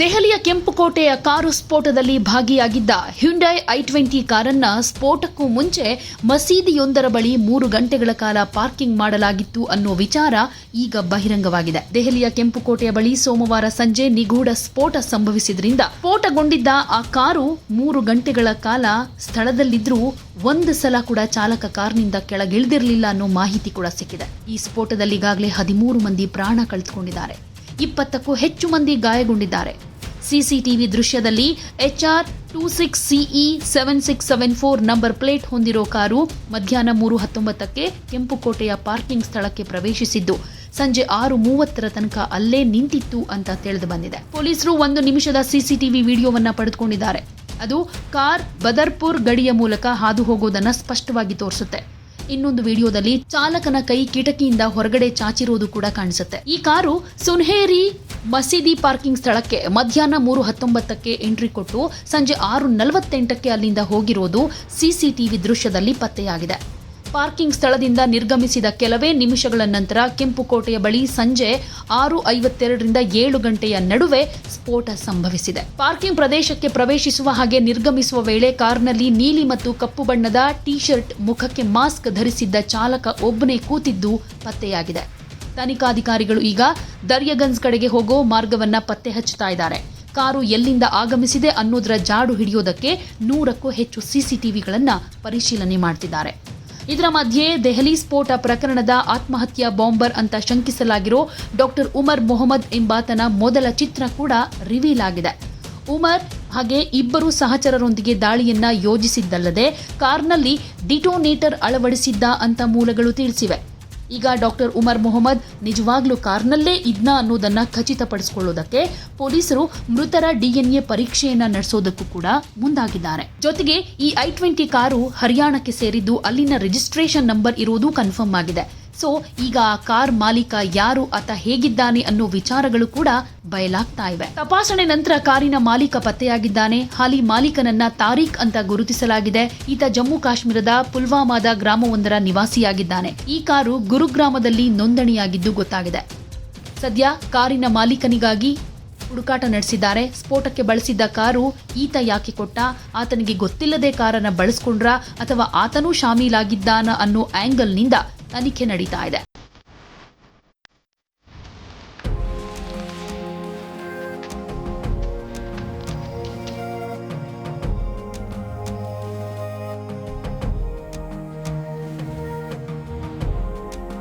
ದೆಹಲಿಯ ಕೆಂಪುಕೋಟೆಯ ಕಾರು ಸ್ಫೋಟದಲ್ಲಿ ಭಾಗಿಯಾಗಿದ್ದ Hyundai I twenty ಕಾರನ್ನ ಸ್ಫೋಟಕ್ಕೂ ಮುಂಚೆ ಮಸೀದಿಯೊಂದರ ಬಳಿ ಮೂರು ಗಂಟೆಗಳ ಕಾಲ ಪಾರ್ಕಿಂಗ್ ಮಾಡಲಾಗಿತ್ತು ಅನ್ನೋ ವಿಚಾರ ಈಗ ಬಹಿರಂಗವಾಗಿದೆ. ದೆಹಲಿಯ ಕೆಂಪುಕೋಟೆಯ ಬಳಿ ಸೋಮವಾರ ಸಂಜೆ ನಿಗೂಢ ಸ್ಫೋಟ ಸಂಭವಿಸಿದ್ರಿಂದ ಸ್ಫೋಟಗೊಂಡಿದ್ದ ಆ ಕಾರು ಮೂರು ಗಂಟೆಗಳ ಕಾಲ ಸ್ಥಳದಲ್ಲಿದ್ರೂ ಒಂದು ಸಲ ಕೂಡ ಚಾಲಕ ಕಾರ್ನಿಂದ ಕೆಳಗಿಳಿದಿರಲಿಲ್ಲ ಅನ್ನೋ ಮಾಹಿತಿ ಕೂಡ ಸಿಕ್ಕಿದೆ. ಈ ಸ್ಫೋಟದಲ್ಲಿ ಈಗಾಗಲೇ ಹದಿಮೂರು ಮಂದಿ ಪ್ರಾಣ ಕಳೆದುಕೊಂಡಿದ್ದಾರೆ. ಇಪ್ಪತ್ತಕ್ಕೂ ಹೆಚ್ಚು ಮಂದಿ ಗಾಯಗೊಂಡಿದ್ದಾರೆ. ಸಿಸಿಟಿವಿ ದೃಶ್ಯದಲ್ಲಿ HR two six CE seven six seven four number plate ಹೊಂದಿರೋ ಕಾರು ಮಧ್ಯಾಹ್ನ ಮೂರು ಹತ್ತೊಂಬತ್ತಕ್ಕೆ ಕೆಂಪುಕೋಟೆಯ ಪಾರ್ಕಿಂಗ್ ಸ್ಥಳಕ್ಕೆ ಪ್ರವೇಶಿಸಿದ್ದು, ಸಂಜೆ ಆರು ಮೂವತ್ತರ ತನಕ ಅಲ್ಲೇ ನಿಂತಿತ್ತು ಅಂತ ತಿಳಿದು ಬಂದಿದೆ. ಪೊಲೀಸರು ಒಂದು ನಿಮಿಷದ ಸಿಸಿಟಿವಿ ವಿಡಿಯೋವನ್ನ ಪಡೆದುಕೊಂಡಿದ್ದಾರೆ. ಅದು ಕಾರ್ ಬದರ್ಪುರ್ ಗಡಿಯ ಮೂಲಕ ಹಾದು ಹೋಗೋದನ್ನ ಸ್ಪಷ್ಟವಾಗಿ ತೋರಿಸುತ್ತೆ. ಇನ್ನೊಂದು ವಿಡಿಯೋದಲ್ಲಿ ಚಾಲಕನ ಕೈ ಕಿಟಕಿಯಿಂದ ಹೊರಗಡೆ ಚಾಚಿರುವುದು ಕೂಡ ಕಾಣಿಸುತ್ತೆ. ಈ ಕಾರು ಸುನ್ಹೇರಿ ಮಸೀದಿ ಪಾರ್ಕಿಂಗ್ ಸ್ಥಳಕ್ಕೆ ಮಧ್ಯಾಹ್ನ ಮೂರು ಹತ್ತೊಂಬತ್ತಕ್ಕೆ ಎಂಟ್ರಿ ಕೊಟ್ಟು ಸಂಜೆ ಆರು ನಲವತ್ತೆಂಟಕ್ಕೆ ಅಲ್ಲಿಂದ ಹೋಗಿರೋದು ಸಿಸಿಟಿವಿ ದೃಶ್ಯದಲ್ಲಿ ಪತ್ತೆಯಾಗಿದೆ. ಪಾರ್ಕಿಂಗ್ ಸ್ಥಳದಿಂದ ನಿರ್ಗಮಿಸಿದ ಕೆಲವೇ ನಿಮಿಷಗಳ ನಂತರ ಕೆಂಪುಕೋಟೆಯ ಬಳಿ ಸಂಜೆ ಆರು ಐವತ್ತೆರಡರಿಂದ ಏಳು ಗಂಟೆಯ ನಡುವೆ ಸ್ಫೋಟ ಸಂಭವಿಸಿದೆ. ಪಾರ್ಕಿಂಗ್ ಪ್ರದೇಶಕ್ಕೆ ಪ್ರವೇಶಿಸುವ ಹಾಗೆ ನಿರ್ಗಮಿಸುವ ವೇಳೆ ಕಾರ್ನಲ್ಲಿ ನೀಲಿ ಮತ್ತು ಕಪ್ಪು ಬಣ್ಣದ ಟಿ ಶರ್ಟ್ ಮುಖಕ್ಕೆ ಮಾಸ್ಕ್ ಧರಿಸಿದ್ದ ಚಾಲಕ ಒಬ್ಬನೇ ಕೂತಿದ್ದು ಪತ್ತೆಯಾಗಿದೆ. ತನಿಖಾಧಿಕಾರಿಗಳು ಈಗ ದರ್ಯಗಂಜ್ ಕಡೆಗೆ ಹೋಗೋ ಮಾರ್ಗವನ್ನ ಪತ್ತೆ ಹಚ್ಚುತ್ತಾ ಇದ್ದಾರೆ. ಕಾರು ಎಲ್ಲಿಂದ ಆಗಮಿಸಿದೆ ಅನ್ನೋದರ ಜಾಡು ಹಿಡಿಯೋದಕ್ಕೆ ನೂರಕ್ಕೂ ಹೆಚ್ಚು ಸಿಸಿಟಿವಿಗಳನ್ನು ಪರಿಶೀಲನೆ ಮಾಡ್ತಿದ್ದಾರೆ. ಇದರ ಮಧ್ಯೆ ದೆಹಲಿ ಸ್ಫೋಟ ಪ್ರಕರಣದ ಆತ್ಮಹತ್ಯಾ ಬಾಂಬರ್ ಅಂತ ಶಂಕಿಸಲಾಗಿರೋ ಡಾಕ್ಟರ್ ಉಮರ್ ಮೊಹಮ್ಮದ್ ಎಂಬಾತನ ಮೊದಲ ಚಿತ್ರ ಕೂಡ ರಿವೀಲ್ ಆಗಿದೆ. ಉಮರ್ ಹಾಗೆ ಇಬ್ಬರು ಸಹಚರರೊಂದಿಗೆ ದಾಳಿಯನ್ನ ಯೋಜಿಸಿದ್ದಲ್ಲದೆ ಕಾರ್ನಲ್ಲಿ ಡಿಟೋನೇಟರ್ ಅಳವಡಿಸಿದ್ದ ಅಂತ ಮೂಲಗಳು ತಿಳಿಸಿವೆ. ಈಗ ಡಾಕ್ಟರ್ ಉಮರ್ ಮೊಹಮ್ಮದ್ ನಿಜವಾಗ್ಲೂ ಕಾರ್ನಲ್ಲೇ ಇದ್ನ ಅನ್ನೋದನ್ನ ಖಚಿತಪಡಿಸಿಕೊಳ್ಳೋದಕ್ಕೆ ಪೊಲೀಸರು ಮೃತರ ಡಿಎನ್ಎ ಪರೀಕ್ಷೆಯನ್ನ ನಡೆಸೋದಕ್ಕೂ ಕೂಡ ಮುಂದಾಗಿದ್ದಾರೆ. ಜೊತೆಗೆ ಈ ಐ ಟ್ವೆಂಟಿ ಕಾರು ಹರಿಯಾಣಕ್ಕೆ ಸೇರಿದ್ದು ಅಲ್ಲಿನ ರಿಜಿಸ್ಟ್ರೇಷನ್ ನಂಬರ್ ಇರುವುದು ಕನ್ಫರ್ಮ್ ಆಗಿದೆ. ಸೊ, ಈಗ ಆ ಕಾರ್ ಮಾಲೀಕ ಯಾರು ಆತ ಹೇಗಿದ್ದಾನೆ ಅನ್ನೋ ವಿಚಾರಗಳು ಕೂಡ ಬಯಲಾಗ್ತಾ ಇವೆ. ತಪಾಸಣೆ ನಂತರ ಕಾರಿನ ಮಾಲೀಕ ಪತ್ತೆಯಾಗಿದ್ದಾನೆ. ಹಾಲಿ ಮಾಲೀಕನನ್ನ ತಾರೀಖ್ ಅಂತ ಗುರುತಿಸಲಾಗಿದೆ. ಈತ ಜಮ್ಮು ಕಾಶ್ಮೀರದ ಪುಲ್ವಾಮಾದ ಗ್ರಾಮವೊಂದರ ನಿವಾಸಿಯಾಗಿದ್ದಾನೆ. ಈ ಕಾರು ಗುರುಗ್ರಾಮದಲ್ಲಿ ನೋಂದಣಿಯಾಗಿದ್ದು ಗೊತ್ತಾಗಿದೆ. ಸದ್ಯ ಕಾರಿನ ಮಾಲೀಕನಿಗಾಗಿ ಹುಡುಕಾಟ ನಡೆಸಿದ್ದಾರೆ. ಸ್ಫೋಟಕ್ಕೆ ಬಳಸಿದ್ದ ಕಾರು ಈತ ಯಾಕೆ ಕೊಟ್ಟ? ಆತನಿಗೆ ಗೊತ್ತಿಲ್ಲದೆ ಕಾರನ್ನ ಬಳಸ್ಕೊಂಡ್ರ ಅಥವಾ ಆತನೂ ಶಾಮೀಲಾಗಿದ್ದಾನ ಅನ್ನೋ ಆಂಗಲ್ನಿಂದ ತನಿಖೆ ನಡೀತಾ ಇದೆ.